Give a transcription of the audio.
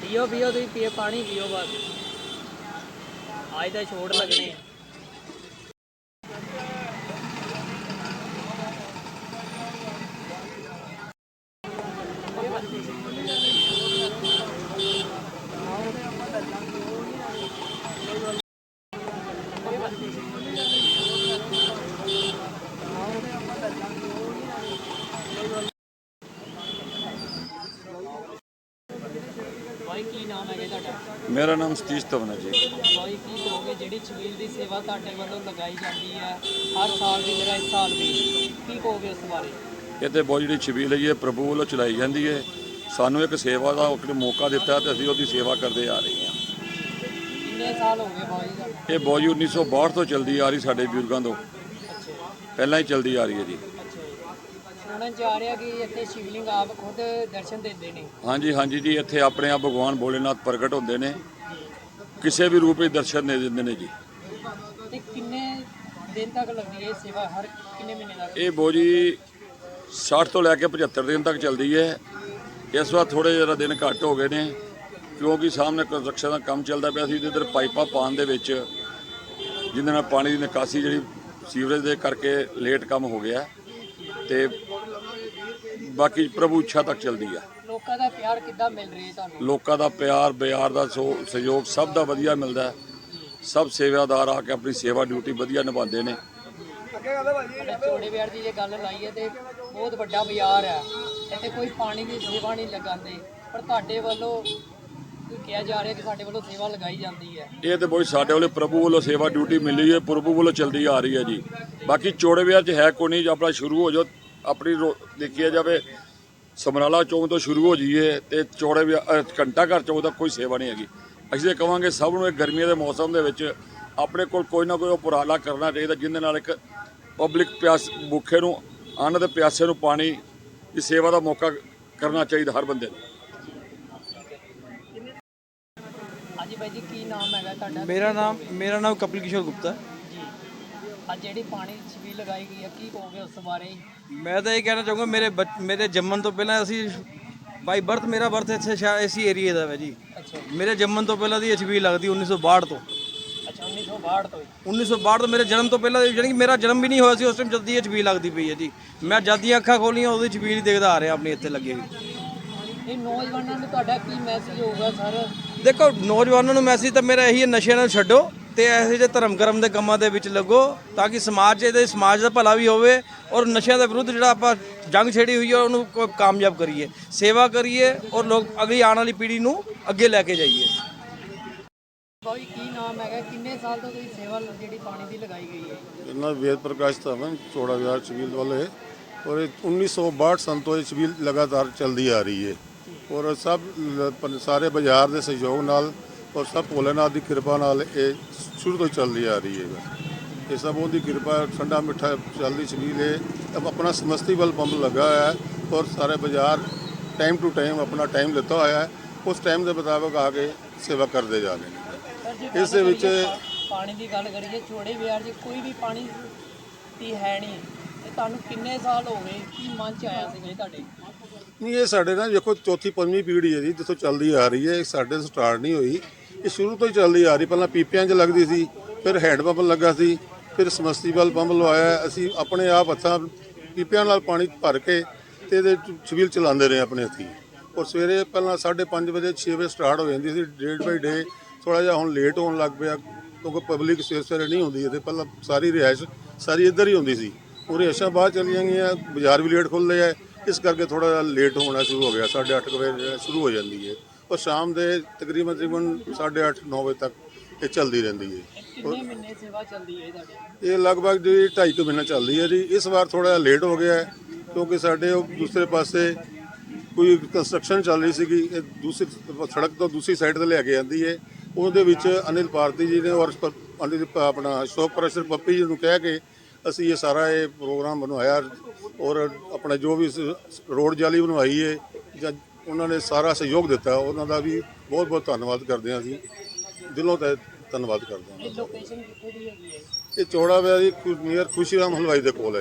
ਪੀਓ ਪੀਓ ਤੁਸੀਂ ਪੀਓ ਪਾਣੀ ਪੀਓ ਬਸ। ਅੱਜ ਤਾਂ ਛੋੜ ਲੱਗਣੇ ਹੈ ਬਾਈ ਕੀ ਨਾਮ ਹੈਗਾ ਤੁਹਾਡਾ? ਮੇਰਾ ਨਾਮ ਸਤੀਸ਼ ਧਵਨ ਹੈ ਜੀ। ਬਾਈ ਕੀ ਕਹੋਗੇ ਜਿਹੜੀ ਛਬੀਲ ਦੀ ਸੇਵਾ ਤੁਹਾਡੇ ਵੱਲੋਂ ਲਗਾਈ ਜਾਂਦੀ ਹੈ ਹਰ ਸਾਲ ਦੀ ਤਰ੍ਹਾਂ ਇਸ ਸਾਲ ਵੀ ਕੀ ਕਹੋਗੇ ਉਸ ਬਾਰੇ? ਇਹ ਤੇ ਬਹੁਤ ਜਿਹੜੀ ਛਬੀਲ ਹੈ ਜੀ ਇਹ ਪ੍ਰਭੂ ਵੱਲੋਂ ਚਲਾਈ ਜਾਂਦੀ ਹੈ। ਸਾਨੂੰ ਇੱਕ ਸੇਵਾ ਦਾ ਇੱਕ ਮੌਕਾ ਦਿੱਤਾ ਤੇ ਅਸੀਂ ਉਹਦੀ ਸੇਵਾ ਕਰਦੇ ਆ ਰਹੇ ਹਾਂ। ਕਿੰਨੇ ਸਾਲ ਹੋ ਗਏ ਬਾਈ ਦਾ? ਇਹ ਬੋਜੀ 1962 ਤੋਂ ਚੱਲਦੀ ਆ ਰਹੀ ਸਾਡੇ ਬਜ਼ੁਰਗਾਂ ਤੋਂ। ਪਹਿਲਾਂ ਹੀ ਚੱਲਦੀ ਆ ਰਹੀ ਹੈ ਜੀ। ਸੁਣਨ ਚ ਆ ਰਿਹਾ ਕਿ ਇੱਥੇ ਸ਼ਿਵਲਿੰਗ ਆਪ ਖੁਦ ਦਰਸ਼ਨ ਦਿੰਦੇ ਨੇ। ਹਾਂਜੀ ਹਾਂਜੀ ਜੀ ਇੱਥੇ ਆਪਣੇ ਆਪ ਭਗਵਾਨ ਭੋਲੇਨਾਥ ਪ੍ਰਗਟ ਹੁੰਦੇ ਨੇ। ਕਿਸੇ ਵੀ ਰੂਪ ਵਿੱਚ ਦਰਸ਼ਨ ਦੇ ਦਿੰਦੇ ਨੇ ਜੀ। ਤੇ ਕਿੰਨੇ ਦਿਨ ਤੱਕ ਲੱਗਦੀ ਹੈ ਇਹ ਸੇਵਾ? ਹਰ ਕਿੰਨੇ ਮਹੀਨੇ ਤੱਕ? ਇਹ ਬੋਜੀ 60 ਤੋਂ ਲੈ ਕੇ 75 ਦਿਨ ਤੱਕ ਚੱਲਦੀ ਹੈ। ਇਸ ਵਾਰ ਥੋੜੇ ਜਿਹਾ ਦਿਨ ਘੱਟ ਹੋ ਗਏ ਨੇ ਕਿਉਂਕਿ ਸਾਹਮਣੇ ਕੰਸਟਰਕਸ਼ਨ ਦਾ ਕੰਮ ਚੱਲਦਾ ਪਿਆ ਸੀ ਇਧਰ ਪਾਈਪਾਂ ਪਾਉਣ ਦੇ ਵਿੱਚ ਜਿਹਦੇ ਨਾਲ ਪਾਣੀ ਦੀ ਨਿਕਾਸੀ ਜਿਹੜੀ ਸੀਵਰੇਜ ਦੇ ਕਰਕੇ ਲੇਟ ਕੰਮ ਹੋ ਗਿਆ। ਤੇ ਬਾਕੀ ਪ੍ਰਭੂ ਇੱਛਾ ਤੱਕ ਚੱਲਦੀ ਆ। ਲੋਕਾਂ ਦਾ ਪਿਆਰ ਕਿੱਦਾਂ ਮਿਲ ਰਿਹਾ ਤੁਹਾਨੂੰ? ਲੋਕਾਂ ਦਾ ਪਿਆਰ ਬਿਆਰ ਦਾ ਸੋ- ਸਹਿਯੋਗ ਸਭ ਦਾ ਵਧੀਆ ਮਿਲਦਾ ਹੈ। ਸਭ ਸੇਵਾਦਾਰ ਆ ਕੇ ਆਪਣੀ ਸੇਵਾ ਡਿਊਟੀ ਵਧੀਆ ਨਿਭਾਉਂਦੇ ਨੇ। ਸਾਡਾ ਚੋੜੇ ਵਿਆਰ ਦੀ ਜੇ ਗੱਲ ਲਾਈਏ ਤੇ ਬਹੁਤ ਵੱਡਾ ਬਾਜ਼ਾਰ ਹੈ। ਇੱਥੇ ਕੋਈ ਪਾਣੀ ਦੀ ਸੇਵਾ ਨਹੀਂ ਲਗਾਉਂਦੇ। ਪਰ ਤੁਹਾਡੇ ਵੱਲੋਂ ਕੋਈ ਕਿਹਾ ਜਾ ਰਿਹਾ ਕਿ ਸਾਡੇ ਵੱਲੋਂ ਸੇਵਾ ਲਗਾਈ ਜਾਂਦੀ ਹੈ? ਇਹ ਤੇ ਬਹੁਤ ਸਾਡੇ ਵੱਲੋਂ ਪ੍ਰਭੂ ਵੱਲੋਂ ਸੇਵਾ ਡਿਊਟੀ ਮਿਲੀ ਹੈ। ਪ੍ਰਭੂ ਵੱਲੋਂ ਚੱਲਦੀ ਆ ਰਹੀ ਹੈ ਜੀ। ਬਾਕੀ ਚੋੜੇ ਵਿਆਹ 'ਚ ਹੈ ਕੋਈ ਨਹੀਂ। ਆਪਣਾ ਸ਼ੁਰੂ ਹੋ ਜਾਓ ਆਪਣੀ ਰੋ- ਦੇਖਿਆ ਜਾਵੇ ਸਮਰਾਲਾ ਚੌਂਕ ਤੋਂ ਸ਼ੁਰੂ ਹੋ ਜਾਈਏ ਤੇ ਚੋੜੇ ਘੰਟਾ ਘਰ ਚੌਂਕ ਤੱਕ ਕੋਈ ਸੇਵਾ ਨਹੀਂ ਹੈਗੀ। ਅਸੀਂ ਤਾਂ ਕਵਾਂਗੇ ਸਭ ਨੂੰ ਇਹ ਗਰਮੀਆਂ ਦੇ ਮੌਸਮ ਦੇ ਵਿੱਚ ਆਪਣੇ ਕੋਲ ਕੋਈ ਨਾ ਕੋਈ ਉਪਰਾਲਾ ਕਰਨਾ ਚਾਹੀਦਾ ਜਿਹਦੇ ਨਾਲ ਇੱਕ ਪਬਲਿਕ ਪਿਆਸ ਭੁੱਖੇ ਨੂੰ ਅੰਨ ਤੇ ਪਿਆਸੇ ਨੂੰ ਪਾਣੀ ਦੀ ਸੇਵਾ ਦਾ ਮੌਕਾ ਕਰਨਾ ਚਾਹੀਦਾ ਹਰ ਬੰਦੇ ਨੂੰ। ਹਾਂਜੀ ਬਾਈ ਜੀ ਕੀ ਨਾਮ ਹੈਗਾ ਤੁਹਾਡਾ? ਮੇਰਾ ਨਾਮ ਮੇਰਾ ਨਾਮ ਕਪਿਲ ਕਿਸ਼ੋਰ ਗੁਪਤਾ। ਹੈ ਅੱਜ ਜਿਹੜੀ ਪਾਣੀ ਛਬੀਲ ਲਗਾਈ ਗਈ ਹੈ ਕੀ ਕਹੋਗੇ ਉਸ ਬਾਰੇ? ਮੈਂ ਤਾਂ ਇਹ ਕਹਿਣਾ ਚਾਹੂੰਗਾ ਮੇਰੇ ਬੱਚ- ਮੇਰੇ ਜੰਮਣ ਤੋਂ ਪਹਿਲਾਂ ਅਸੀਂ ਬਾਈ ਬਰਥ ਮੇਰਾ ਬਰਥ ਇੱਥੇ ਸ਼ਾ ਇਸੀ ਏਰੀਏ ਦਾ ਹੈ ਜੀ। ਅੱਛਾ। ਮੇਰੇ ਜੰਮਣ ਤੋਂ ਪਹਿਲਾਂ ਦੀ ਐਚਬੀ ਲੱਗਦੀ 1962 ਤੋਂ। ਅੱਛਾ 1962 ਤੋਂ ਹੀ। 1962 ਤੋਂ ਮੇਰੇ ਜਨਮ ਤੋਂ ਪਹਿਲਾਂ ਦੀ ਕਿ ਮੇਰਾ ਜਨਮ ਵੀ ਨਹੀਂ ਹੋਇਆ ਸੀ ਉਸ ਟਾਈਮ ਜਦ ਦੀ ਐਚਬੀ ਲੱਗਦੀ ਪਈ ਹੈ ਜੀ। ਮੈਂ ਜਦ ਦੀਆਂ ਅੱਖਾਂ ਖੋਲੀਆਂ ਉਹਦੀ ਛਬੀਲ ਦੇਖਦਾ ਆ ਰਿਹਾ ਆਪਣੀ ਇੱਥੇ ਲੱਗੀ ਹੋਈ ਇਹ ਨੌਜਵਾਨਾਂ ਨੂੰ ਤੁਹਾਡਾ ਕੀ ਮੈਸੇਜ ਹੋਊਗਾ ਸਰ? ਦੇਖੋ ਨੌਜਵਾਨਾਂ ਨੂੰ ਮੈਸੇਜ ਤਾਂ ਮੇਰਾ ਇਹੀ ਹੈ ਨਸ਼ਿਆਂ ਨੂੰ ਛੱਡੋ। ਤੇ ਇਹੋ ਜਿਹੇ ਧਰਮ ਕਰਮ ਦੇ ਕੰਮਾਂ ਦੇ ਵਿੱਚ ਲੱਗੋ ਤਾਂ ਕਿ ਸਮਾਜ ਇਹਦੇ ਸਮਾਜ ਦਾ ਭਲਾ ਵੀ ਹੋਵੇ ਔਰ ਨਸ਼ਿਆਂ ਦੇ ਵਿਰੁੱਧ ਜਿਹੜਾ ਆਪਾਂ ਜੰਗ ਛੇੜੀ ਹੋਈ ਹੈ ਉਹਨੂੰ ਕੋ- ਕਾਮਯਾਬ ਕਰੀਏ ਸੇਵਾ ਕਰੀਏ ਔਰ ਲੋਕ ਅਗਲੀ ਆਉਣ ਵਾਲੀ ਪੀੜ੍ਹੀ ਨੂੰ ਅੱਗੇ ਲੈ ਕੇ ਜਾਈਏ। ਬਾਈ ਕੀ ਨਾਮ ਹੈਗਾ? ਕਿੰਨੇ ਸਾਲ ਤੋਂ ਤੁਸੀਂ ਸੇਵਾ ਜਿਹੜੀ ਪਾਣੀ ਦੀ ਲਗਾਈ ਗਈ ਹੈ? ਇਹਨਾਂ ਵੇਦ ਪ੍ਰਕਾਸ਼ ਧਵਨ ਚੋੜਾ ਵਿਹਾਰ ਛਬੀਲ ਵਾਲੇ ਔਰ ਇਹ 1962 ਸਨ ਤੋਂ ਇਹ ਛਬੀਲ ਲਗਾਤਾਰ ਚੱਲਦੀ ਆ ਰਹੀ ਹੈ। ਔਰ ਸਭ ਸਾਰੇ ਬਾਜ਼ਾਰ ਦੇ ਸਹਿਯੋਗ ਨਾਲ ਔਰ ਸਭ ਭੋਲੇਨਾਥ ਦੀ ਕਿਰਪਾ ਨਾਲ ਇਹ ਸ਼ੁਰੂ ਤੋਂ ਚੱਲਦੀ ਆ ਰਹੀ ਹੈ। ਇਹ ਸਭ ਉਹਦੀ ਕਿਰਪਾ ਠੰਡਾ ਮਿੱਠਾ ਚੱਲਦੀ ਛਬੀਲ ਹੈ ਅਬ ਆਪਣਾ ਸਮਸਤੀਵਲ ਪੰਪ ਲੱਗਾ ਹੋਇਆ ਹੈ ਔਰ ਸਾਰੇ ਬਾਜ਼ਾਰ ਟਾਈਮ ਟੂ ਟਾਈਮ ਆਪਣਾ ਟਾਈਮ ਲਿੱਤਾ ਹੋਇਆ ਹੈ। ਉਸ ਟਾਈਮ ਦੇ ਮੁਤਾਬਕ ਆ ਕੇ ਸੇਵਾ ਕਰਦੇ ਜਾ ਰਹੇ ਨੇ। ਇਸ ਦੇ ਵਿੱਚ- ਪਾਣੀ ਦੀ ਗੱਲ ਕਰੀਏ ਛੋੜੇ ਵਿਆਰ 'ਚ ਕੋਈ ਵੀ ਪਾਣੀ ਦੀ ਹੈ ਨਹੀਂ। ਤੇ ਤੁਹਾਨੂੰ ਕਿੰਨੇ ਸਾਲ ਹੋ ਗਏ? ਕੀ ਮਨ 'ਚ ਆਇਆ ਜੀ ਤੁਹਾਡੇ? ਨਹੀਂ ਇਹ ਸਾਡੇ ਨਾਲ ਦੇਖੋ ਚੌਥੀ ਪੰਜਵੀਂ ਪੀੜ੍ਹੀ ਹੈ ਜੀ ਜਿੱਥੋਂ ਚੱਲਦੀ ਆ ਰਹੀ ਹੈ। ਇਹ ਸਾਡੇ ਸਟਾਰਟ ਨਹੀਂ ਹੋਈ। ਇਹ ਸ਼ੁਰੂ ਤੋਂ ਹੀ ਚੱਲਦੀ ਆ ਰਹੀ, ਪਹਿਲਾਂ ਪੀਪਿਆਂ 'ਚ ਲੱਗਦੀ ਸੀ, ਫਿਰ ਹੈਂਡ ਪੰਪ ਲੱਗਾ ਸੀ, ਫਿਰ ਸਮਰਸੀਬਲ ਪੰਪ ਲਵਾਇਆ, ਅਸੀਂ ਆਪਣੇ ਆਪ ਹੱਥਾਂ ਪੀਪਿਆਂ ਨਾਲ ਪਾਣੀ ਭਰ ਕੇ ਤੇ ਇਹਦੇ 'ਚ ਛਬੀਲ ਚਲਾਉਂਦੇ ਰਹੇ ਆਪਣੇ ਹੱਥੀਂ। ਔਰ ਸਵੇਰੇ ਪਹਿਲਾਂ 5:30 ਵਜੇ 6 ਵਜੇ ਸਟਾਰਟ ਹੋ ਜਾਂਦੀ ਸੀ ਡੇਟ ਬਾਈ ਡੇ ਥੋੜਾ ਜਿਹਾ ਹੁਣ ਲੇਟ ਹੋਣ ਲੱਗ ਪਿਆ, ਕਿਉਂਕਿ ਪਬਲਿਕ ਸਵੇਰੇ ਸਵੇਰੇ ਨਹੀਂ ਹੁੰਦੀ ਇਹਦੇ ਪਹਿਲਾਂ ਸਾਰੀ ਰਿਹਾਇਸ਼ ਸਾਰੀ ਇੱਧਰ ਹੀ ਹੁੰਦੀ ਸੀ। ਉਹ ਰਿਹਾਇਸ਼ਾਂ ਬਾਅਦ ਚਲੀਆਂ ਗਈਆਂ, ਬਾਜ਼ਾਰ ਵੀ ਲੇਟ ਖੁੱਲ੍ਹਦੇ ਆ, ਇਸ ਕਰਕੇ ਥੋੜਾ ਜਿਹਾ ਲੇਟ ਹੋਣਾ ਸ਼ੁਰੂ ਹੋ ਗਿਆ 8:30 ਵਜੇ ਸ਼ੁਰੂ ਹੋ ਜਾਂਦੀ ਹੈ। ਔਰ ਸ਼ਾਮ ਦੇ ਤਕਰੀਬਨ ਤਕਰੀਬਨ 8:30 9 ਵਜੇ ਤੱਕ ਇਹ ਚੱਲਦੀ ਰਹਿੰਦੀ ਹੈ। ਇਹ ਕਿੰਨੇ ਮਹੀਨੇ ਸੇਵਾ ਚੱਲਦੀ ਹੈ ਜੀ ਤੁਹਾਡੀ? ਇਹ ਲਗਭਗ ਜੀ 2.5 ਮਹੀਨਾ ਚੱਲਦੀ ਹੈ ਜੀ। ਇਸ ਵਾਰ ਥੋੜਾ ਜਿਹਾ ਲੇਟ ਹੋ ਗਿਆ ਹੈ ਕਿਉਂਕਿ ਸਾਡੇ ਉਹ ਦੂਸਰੇ ਪਾਸੇ ਕੋਈ ਕੰਸਟਰਕਸ਼ਨ ਚੱਲ ਰਹੀ ਸੀਗੀ। ਇਹ ਦੂਸਰੀ ਸੜਕ ਤੋਂ ਦੂਸਰੀ ਸਾਈਡ ਤੇ ਲੈ ਕੇ ਜਾਂਦੀ ਹੈ। ਉਹਦੇ ਵਿੱਚ ਅਨਿਲ ਭਾਰਤੀ ਜੀ ਨੇ ਔਰ ਪ- ਅਨਿਲ ਪ- ਆਪਣਾ ਸ਼ੋਕ ਪ੍ਰੈਸ਼ਰ ਪੱਪੀ ਜੀ ਨੂੰ ਕਹਿ ਕੇ ਅਸੀਂ ਇਹ ਸਾਰਾ ਇਹ ਪ੍ਰੋਗਰਾਮ ਬਣਵਾਇਆ ਔਰ ਆਪਣਾ ਜੋ ਵੀ ਸ- ਰੋਡ ਜਾਲੀ ਬਣਵਾਈ ਹੈ ਜਾਂ ਉਹਨਾਂ ਨੇ ਸਾਰਾ ਸਹਿਯੋਗ ਦਿੱਤਾ। ਉਹਨਾਂ ਦਾ ਵੀ ਬਹੁਤ ਬਹੁਤ ਧੰਨਵਾਦ ਕਰਦੇ ਹਾਂ ਅਸੀਂ। ਦਿਲੋਂ ਤੇ ਧੰਨਵਾਦ ਕਰਦੇ ਹਾਂ। ਇਹ ਲੋਕੇਸ਼ਨ ਕਿੱਥੇ ਦੀ ਹੈਗੀ ਹੈ? ਇਹ ਚੌੜਾ ਵਿਆਹ ਜੀ ਨੀਅਰ ਖੁਸ਼ੀਰਾਮ ਹਲਵਾਈ ਦੇ ਕੋਲ ਹੈ।